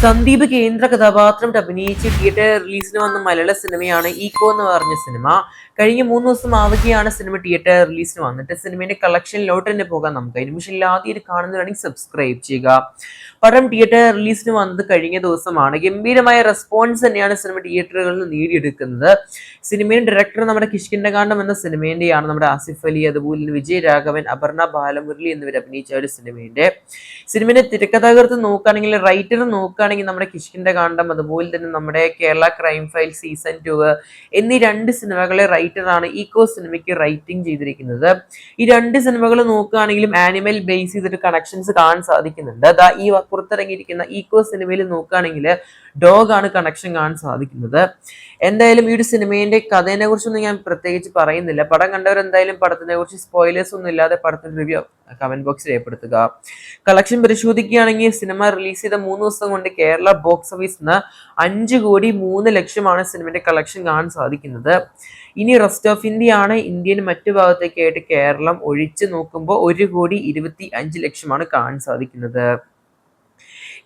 സന്ദീപ് കേന്ദ്ര കഥാപാത്രം അഭിനയിച്ച് തിയേറ്റർ റിലീസിന് വന്ന മലയാള സിനിമയാണ് ഈക്കോ എന്ന് പറഞ്ഞ സിനിമ. കഴിഞ്ഞ മൂന്ന് ദിവസം ആവുകയാണ് സിനിമ തിയേറ്റർ റിലീസിന് വന്നിട്ട്. സിനിമയുടെ കളക്ഷനിലോട്ട് തന്നെ പോകാൻ നമുക്ക്. അതിന് പക്ഷേ ആദ്യം കാണുന്നതാണെങ്കിൽ സബ്സ്ക്രൈബ് ചെയ്യുക. പടം തിയേറ്റർ റിലീസിന് വന്നത് കഴിഞ്ഞ ദിവസമാണ്. ഗംഭീരമായ റെസ്പോൺസ് തന്നെയാണ് സിനിമ തിയേറ്ററുകളിൽ നേടിയെടുക്കുന്നത്. സിനിമയുടെ ഡയറക്ടർ നമ്മുടെ കിഷ്കിണ്ടകാന്ഡം എന്ന സിനിമേന്റെയാണ് നമ്മുടെ ആസിഫ് അലി അതുപോലെ വിജയ് രാഘവൻ അപർണ ബാലമുരളി എന്നിവർ അഭിനയിച്ച ഒരു സിനിമയുടെ സിനിമയുടെ തിരക്കഥാകൃത്ത് നോക്കുകയാണെങ്കിൽ റൈറ്റർ നോക്കുകയാണെങ്കിൽ നമ്മുടെ കിഷ്കിന്റെ കാണ്ഡം അതുപോലെ തന്നെ നമ്മുടെ Kerala crime file season two എന്നീ രണ്ട് സിനിമകളെ റൈറ്ററാണ് ഈക്കോ സിനിമയ്ക്ക് റൈറ്റിംഗ് ചെയ്തിരിക്കുന്നത്. ഈ രണ്ട് സിനിമകൾ നോക്കുകയാണെങ്കിലും ആനിമൽ ബേസ് ചെയ്തിട്ട് കണക്ഷൻസ് കാണാൻ സാധിക്കുന്നുണ്ട്. അതാ ഈ പുറത്തിറങ്ങിയിരിക്കുന്ന ഈക്കോ സിനിമയിൽ നോക്കുകയാണെങ്കിൽ ഡോഗ് ആണ് കണക്ഷൻ കാണാൻ സാധിക്കുന്നത്. എന്തായാലും ഈ ഒരു സിനിമേന്റെ കഥയെ കുറിച്ചൊന്നും ഞാൻ പ്രത്യേകിച്ച് പറയുന്നില്ല. പടം കണ്ടവർ എന്തായാലും പടത്തിനെ കുറിച്ച് സ്പോയിലേഴ്സ് ഒന്നും ഇല്ലാതെ പടത്തിന്റെ റിവ്യൂ കമന്റ് ബോക്സിൽ രേഖപ്പെടുത്തുക. കളക്ഷൻ പരിശോധിക്കുകയാണെങ്കിൽ സിനിമ റിലീസ് ചെയ്ത മൂന്ന് ദിവസം കൊണ്ട് കേരള ബോക്സ് ഓഫീസിന് അഞ്ച് കോടി മൂന്ന് ലക്ഷമാണ് സിനിമയുടെ കളക്ഷൻ കാണാൻ സാധിക്കുന്നത്. ഇനി റെസ്റ്റ് ഓഫ് ഇന്ത്യ ആണ്. ഇന്ത്യൻ മറ്റു ഭാഗത്തേക്കായിട്ട് കേരളം ഒഴിച്ചു നോക്കുമ്പോൾ ഒരു കോടി ഇരുപത്തി അഞ്ച് ലക്ഷമാണ് കാണാൻ സാധിക്കുന്നത്.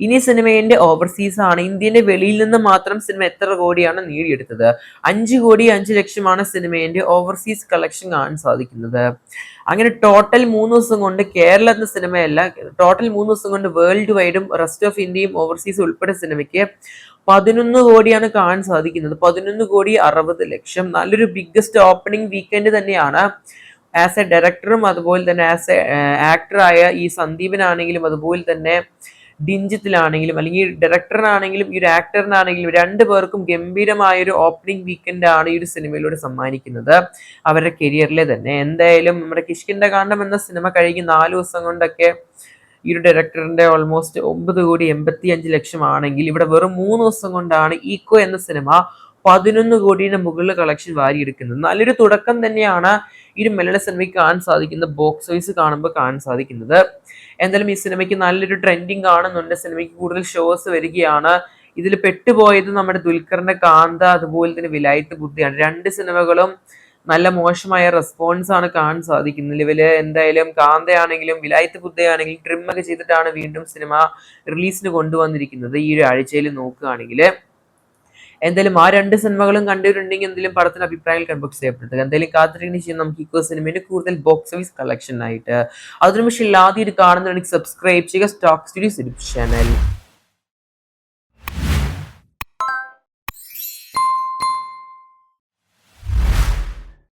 ഇനി സിനിമയുടെ ഓവർസീസ് ആണ്. ഇന്ത്യന്റെ വെളിയിൽ നിന്ന് മാത്രം സിനിമ എത്ര കോടിയാണ് നേടിയെടുത്തത്? അഞ്ച് കോടി അഞ്ച് ലക്ഷമാണ് സിനിമയുടെ ഓവർസീസ് കളക്ഷൻ കാണാൻ സാധിക്കുന്നത്. അങ്ങനെ ടോട്ടൽ മൂന്ന് ദിവസം കൊണ്ട് കേരള സിനിമയല്ല ടോട്ടൽ മൂന്ന് ദിവസം കൊണ്ട് വേൾഡ് വൈഡും റെസ്റ്റ് ഓഫ് ഇന്ത്യയും ഓവർസീസ് ഉൾപ്പെടെ സിനിമയ്ക്ക് പതിനൊന്ന് കോടിയാണ് കാണാൻ സാധിക്കുന്നത്. പതിനൊന്ന് കോടി അറുപത് ലക്ഷം. നല്ലൊരു ബിഗ്ഗസ്റ്റ് ഓപ്പണിംഗ് വീക്കെൻഡ് തന്നെയാണ്. ആസ് എ ഡയറക്ടറും അതുപോലെ തന്നെ ആസ് എ ആക്ടറായ ഈ സന്ദീപനാണെങ്കിലും അതുപോലെ തന്നെ ഡിഞ്ചിത്തിലാണെങ്കിലും അല്ലെങ്കിൽ ഡയറക്ടറിനാണെങ്കിലും ഈ ഒരു ആക്ടറിനാണെങ്കിലും രണ്ടു പേർക്കും ഗംഭീരമായ ഒരു ഓപ്പണിംഗ് വീക്കെൻഡ് ആണ് ഈ ഒരു സിനിമയിലൂടെ സമ്മാനിക്കുന്നത്. അവരുടെ കരിയറിലെ തന്നെ. എന്തായാലും നമ്മുടെ കിഷ്കിന്റെ കാണ്ഡം എന്ന സിനിമ കഴിഞ്ഞ് നാല് ദിവസം കൊണ്ടൊക്കെ ഈ ഒരു ഡയറക്ടറിന്റെ ഓൾമോസ്റ്റ് ഒമ്പത് കോടി എൺപത്തി അഞ്ച് ലക്ഷം ആണെങ്കിൽ ഇവിടെ വെറും മൂന്ന് ദിവസം കൊണ്ടാണ് ഈക്കോ എന്ന സിനിമ പതിനൊന്ന് കോടിയുടെ മുകളിൽ കളക്ഷൻ വാരിയെടുക്കുന്നത്. നല്ലൊരു തുടക്കം തന്നെയാണ് ഈ ഒരു മലയാള സിനിമയ്ക്ക് കാണാൻ സാധിക്കുന്ന ബോക്സ് ഓഫീസ് കാണുമ്പോൾ കാണാൻ സാധിക്കുന്നത്. എന്തായാലും ഈ സിനിമയ്ക്ക് നല്ലൊരു ട്രെൻഡിങ് കാണുന്നുണ്ട് സിനിമയ്ക്ക് കൂടുതൽ ഷോസ് വരികയാണ്. ഇതിൽ പെട്ടുപോയത് നമ്മുടെ ദുൽഖറിന്റെ കാന്ത അതുപോലെ തന്നെ വിലായത്ത് ബുദ്ധിയാണ്. രണ്ട് സിനിമകളും നല്ല മോശമായ റെസ്പോൺസ് ആണ് കാണാൻ സാധിക്കുന്നത്. ഇവർ എന്തായാലും കാന്തയാണെങ്കിലും വിലായത്ത് ബുദ്ധയാണെങ്കിലും ട്രിമ്മൊക്കെ ചെയ്തിട്ടാണ് വീണ്ടും സിനിമ റിലീസിന് കൊണ്ടുവന്നിരിക്കുന്നത് ഈ ഒരു ആഴ്ചയിൽ നോക്കുകയാണെങ്കിൽ. എന്തായാലും ആ രണ്ട് സിനിമകളും കണ്ടിട്ടുണ്ടെങ്കിൽ എന്തെങ്കിലും പടത്തിന് അഭിപ്രായങ്ങൾ കൺബോക്സ് ചെയ്യപ്പെടുത്തുക എന്തായാലും കാത്തിരിക്കുന്ന ശേഷം നമുക്ക് ഇക്കോ സിനിമയുടെ കൂടുതൽ ബോക്സ് ഓഫീസ് കളക്ഷൻ ആയിട്ട്. അതിനു പക്ഷേ ഇത് കാണുന്നുണ്ടെങ്കിൽ സബ്സ്ക്രൈബ് ചെയ്യുക സ്റ്റോക്ക് സ്റ്റുഡിയോസ് ചാനൽ